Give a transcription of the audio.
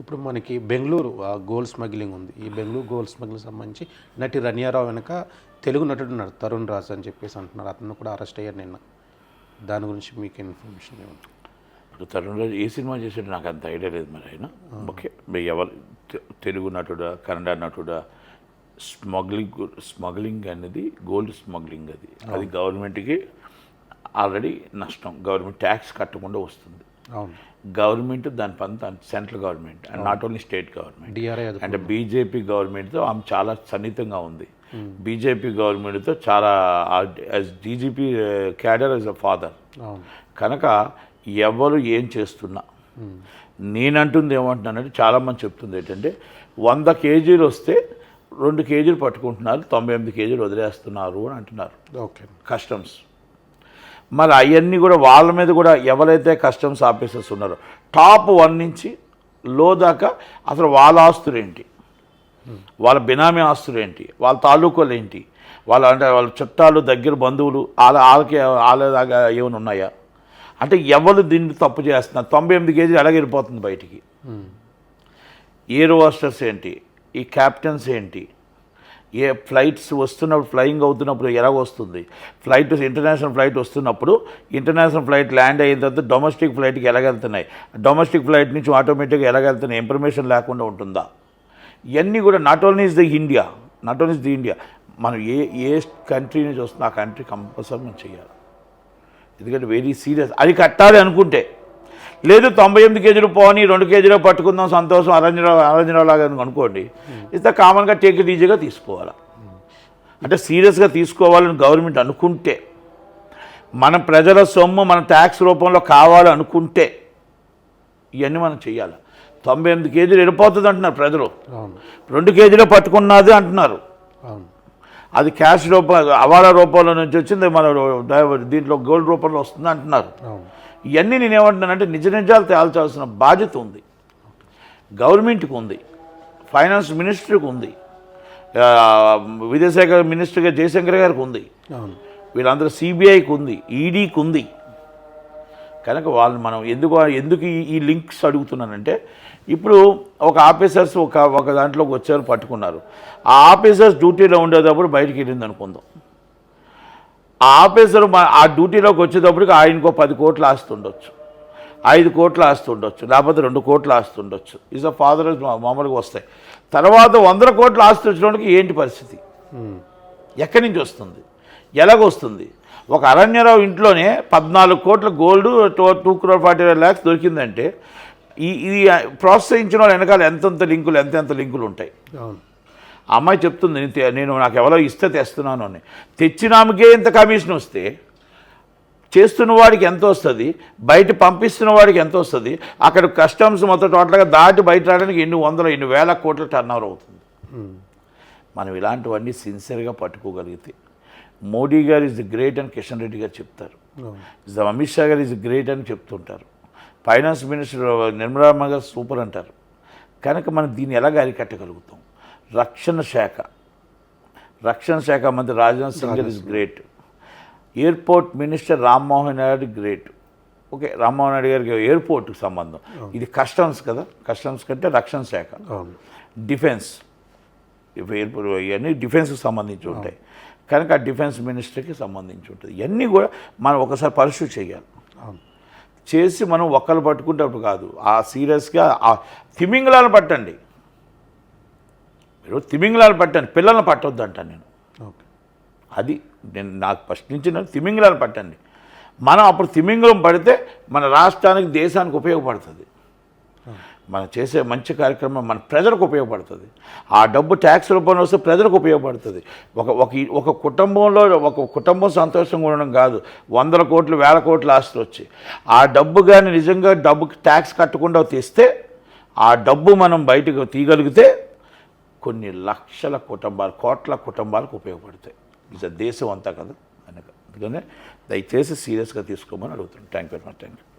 ఇప్పుడు మనకి Bengaluru gold smuggling ఉంది. ఈ బెంగళూరు గోల్డ్ స్మగ్లింగ్ సంబంధించి నటి రన్యారావు వెనక తెలుగు నటుడు ఉన్నాడు తరుణ్ రాజ్ అని చెప్పేసి అంటున్నారు. అతను కూడా అరెస్ట్ అయ్యారు నిన్న. దాని గురించి మీకు ఇన్ఫర్మేషన్ ఏముంది? ఇప్పుడు తరుణ్ రాజు ఏ సినిమా చేసాడు నాకు అంత ఐడియా లేదు మరి ఆయన. ఓకే ఎవరు తెలుగు నటుడా కన్నడ నటుడా స్మగ్లింగ్ స్మగ్లింగ్ అనేది గోల్డ్ స్మగ్లింగ్ అది. అది గవర్నమెంట్కి ఆల్రెడీ నష్టం. గవర్నమెంట్ ట్యాక్స్ కట్టకుండా వస్తుంది. గవర్నమెంట్ దాని పని central government and not only state government. అంటే బీజేపీ గవర్నమెంట్తో ఆమె చాలా సన్నిహితంగా ఉంది. బీజేపీ గవర్నమెంట్తో చాలా as DGP cadre as a father కనుక ఎవరు ఏం చేస్తున్నా. నేనంటుంది ఏమంటున్నానంటే చాలామంది చెప్తుంది ఏంటంటే వంద కేజీలు వస్తే రెండు కేజీలు పట్టుకుంటున్నారు తొంభై ఎనిమిది కేజీలు వదిలేస్తున్నారు అని అంటున్నారు. ఓకే. కస్టమ్స్. మరి అవన్నీ కూడా వాళ్ళ మీద కూడా ఎవరైతే కస్టమ్స్ ఆఫీసర్స్ ఉన్నారో టాప్ వన్ నుంచి లో దాకా అసలు వాళ్ళ ఆస్తులు ఏంటి? వాళ్ళ బినామీ ఆస్తులు ఏంటి? వాళ్ళ తాలూకాలు ఏంటి? వాళ్ళ అంటే వాళ్ళ చుట్టాలు దగ్గర బంధువులు వాళ్ళ వాళ్ళకి వాళ్ళ దాకా ఏమైనా ఉన్నాయా? అంటే ఎవరు దీన్ని తప్పు చేస్తున్నారు? తొంభై ఎనిమిది కేజీలు వెళ్ళిపోతుంది బయటికి? ఎయిర్ హోస్టర్స్ ఏంటి? ఈ క్యాప్టెన్స్ ఏంటి? ఏ ఫ్లైట్స్ వస్తున్నప్పుడు ఫ్లయింగ్ అవుతున్నప్పుడు ఎలాగ వస్తుంది? ఫ్లైట్ ఇంటర్నేషనల్ ఫ్లైట్ వస్తున్నప్పుడు ఇంటర్నేషనల్ ఫ్లైట్ ల్యాండ్ అయిన తర్వాత డొమెస్టిక్ ఫ్లైట్కి ఎలాగెళ్తున్నాయి డొమెస్టిక్ ఫ్లైట్ నుంచి ఆటోమేటిక్గా ఎలాగెళ్తున్నాయి ఇన్ఫర్మేషన్ లేకుండా ఉంటుందా? ఇవన్నీ కూడా not only is the India not only is the India మనం ఏ ఏ కంట్రీ నుంచి వస్తుంది ఆ కంట్రీ కంపల్సరీ మనం చేయాలి. ఎందుకంటే వెరీ సీరియస్ అది కట్టాలి అనుకుంటే. లేదు తొంభై ఎనిమిది కేజీలు పోని రెండు కేజీలు పట్టుకుందాం సంతోషం అరంజరావు అరంజరావు లాగా అనుకోండి ఇంత కామన్గా టేక్ ఇట్ ఈజీగా తీసుకోవాలి? అంటే సీరియస్గా తీసుకోవాలని గవర్నమెంట్ అనుకుంటే మన ప్రజల సొమ్ము మన ట్యాక్స్ రూపంలో కావాలనుకుంటే ఇవన్నీ మనం చేయాలి తొంభై ఎనిమిది కేజీలు వెళ్ళిపోతుంది అంటున్నారు ప్రజలు. రెండు కేజీలు పట్టుకున్నది అంటున్నారు. అది క్యాష్ రూపంలో అవాల రూపంలో నుంచి వచ్చింది మన దీంట్లో గోల్డ్ రూపంలో వస్తుంది అంటున్నారు. ఇవన్నీ నేను ఏమంటున్నానంటే నిజ నిజాలు తేల్చాల్సిన బాధ్యత ఉంది. గవర్నమెంట్కి ఉంది. ఫైనాన్స్ మినిస్టర్కి ఉంది. ఆ, విదేశాంగ మినిస్టర్గా జయశంకర్ గారికి ఉంది. వీళ్ళందరూ సిబిఐకి ఉంది ఈడీకి ఉంది. కనుక వాళ్ళు మనం ఎందుకు ఎందుకు ఈ- లింక్స్ అడుగుతున్నానంటే ఇప్పుడు ఒక ఆఫీసర్స్ ఒక ఒక దాంట్లోకి వచ్చారు పట్టుకున్నారు. ఆ ఆఫీసర్స్ డ్యూటీలో ఉండేటప్పుడు బయటికి వెళ్ళింది అనుకుందాం ఆఫీసర్ మా- ఆ డ్యూటీలోకి వచ్చేటప్పటికి ఆయనకో పది కోట్లు ఆస్తి ఉండొచ్చు ఐదు కోట్లు ఆస్తి ఉండొచ్చు లేకపోతే రెండు కోట్లు ఆస్తి ఉండొచ్చు ఈజ్ అ ఫాదర్ మామూలుగా వస్తాయి. తర్వాత వందల కోట్ల ఆస్తి వచ్చినోడికి ఏంటి పరిస్థితి. ఎక్కడి నుంచి వస్తుంది? ఎలాగొస్తుంది? ఒక అరణ్యరావు ఇంట్లోనే పద్నాలుగు కోట్ల gold two two crore forty five lakhs దొరికిందంటే ఈ ఇది ప్రోత్సహించిన వాళ్ళు వెనకాల ఎంతెంత లింకులు ఎంతెంత లింకులు ఉంటాయి? అమ్మాయి చెప్తుంది "నేను నాకు ఎవరో ఇస్తే తెస్తున్నాను అని. తెచ్చినామకే ఇంత కమిషన్ వస్తే చేస్తున్న వాడికి ఎంత వస్తుంది బయట పంపిస్తున్న వాడికి ఎంత వస్తుంది అక్కడ కస్టమ్స్ మొత్తం టోటల్గా దాటి బయట రావడానికి ఎన్ని వందల ఎన్ని వేల కోట్ల టర్న్ అవుతుంది. ఉమ్. మనం ఇలాంటివన్నీ సిన్సియర్గా పట్టుకోగలిగితే మోడీ గారు ఇస్ ది గ్రేట్ అని కిషన్ రెడ్డి గారు చెప్తారు. అమిత్ షా గారు ఇస్ ది గ్రేట్ అని చెప్తుంటారు. ఫైనాన్స్ మినిస్టర్ నిర్మలా గారు సూపర్ అంటారు. కనుక మనం దీన్ని ఎలాగ అరికట్టగలుగుతాం? రక్షణ శాఖ. రక్షణ శాఖ మంత్రి Rajnath Singh is great. Airport minister Rammohan Naidu great. Okay Rammohan Naidu గారికి ఎయిర్పోర్ట్కి సంబంధం. ఇది కస్టమ్స్ కదా? కస్టమ్స్ కంటే రక్షణ శాఖ. డిఫెన్స్. ఎయిర్పోర్ట్ ఇవన్నీ డిఫెన్స్కి సంబంధించి ఉంటాయి. కనుక ఆ డిఫెన్స్ మినిస్టర్కి సంబంధించి ఉంటుంది. ఇవన్నీ కూడా మనం ఒకసారి పర్సూ చేయాలి. చేసి మనం ఒక్కరు పట్టుకుంటప్పుడు కాదు. ఆ సీరియస్గా ఆ తిమింగలాలు పట్టండి. మీరు తిమింగలాలు పట్టండి పిల్లల్ని పట్టొద్దు అంటాను నేను. ఓకే. అది నేను నాకు ఫస్ట్ నుంచి నేను తిమింగలాలు పట్టండి. మనం అప్పుడు తిమింగలం పడితే మన రాష్ట్రానికి దేశానికి ఉపయోగపడుతుంది. మనం చేసే మంచి కార్యక్రమం మన ప్రజలకు ఉపయోగపడుతుంది. ఆ డబ్బు ట్యాక్స్ రూపంలో వస్తే ప్రజలకు ఉపయోగపడుతుంది. ఒక ఒక ఒక కుటుంబంలో ఒక కుటుంబం సంతోషంగా ఉండడం కాదు. వందల కోట్లు వేల కోట్లు ఆస్తులు వచ్చి ఆ డబ్బు కానీ నిజంగా డబ్బుకి ట్యాక్స్ కట్టకుండా తెస్తే ఆ డబ్బు మనం బయటకు తీయగలిగితే కొన్ని లక్షల కుటుంబాలు కోట్ల కుటుంబాలకు ఉపయోగపడతాయి. ఇది దేశం అంతా కదా. కనుక అందుకనే దయచేసి సీరియస్గా తీసుకోమని అడుగుతున్నాను. Thank you very much thank you